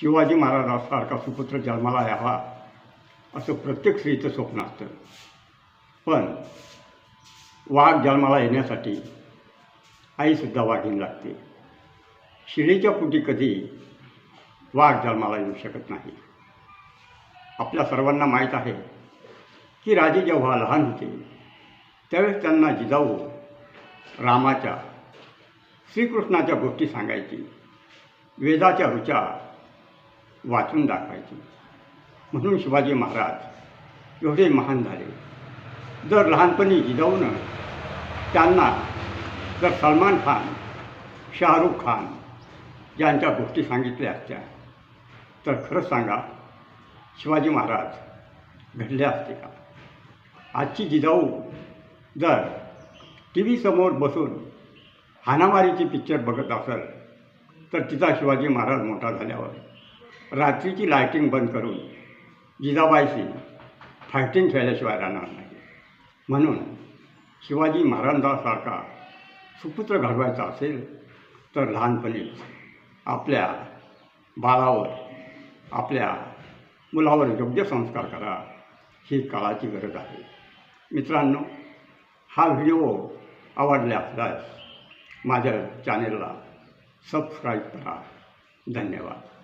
शिवाजी महाराजांसारखा सुपुत्र जन्माला यावा असं प्रत्येक स्त्रीचं स्वप्न असतं. पण वाघ जन्माला येण्यासाठी आईसुद्धा वाघीण लागते. शिडीच्या पोटी कधी वाघ जन्माला येऊ शकत नाही. आपल्या सर्वांना माहीत आहे की राजे जेव्हा लहान होते त्यावेळेस त्यांना जिजाऊ रामाच्या श्रीकृष्णाच्या गोष्टी सांगायची. वेदाच्या ऋचा वाचून दाखवायची. म्हणून शिवाजी महाराज एवढे महान झाले. जर लहानपणी जिजाऊनं त्यांना जर सलमान खान शाहरुख खान यांच्या गोष्टी सांगितल्या असत्या तर खरंच सांगा शिवाजी महाराज घडले असते का? आजची जिजाऊ जर टी व्ही समोर बसून हाणामारीची पिक्चर बघत असेल तर तिचा शिवाजी महाराज मोठा झाल्यावर रात्रीची लायटिंग बंद करून जिजाबाईशी फायटिंग खेळल्याशिवाय राहणार नाही. म्हणून शिवाजी महाराजांसारखा सुपुत्र घडवायचा असेल तर लहानपणीच आपल्या बाळावर आपल्या मुलावर योग्य संस्कार करा ही काळाची गरज आहे. मित्रांनो हा व्हिडिओ आवडला असल्यास माझ्या चॅनेलला सबस्क्राईब करा. धन्यवाद.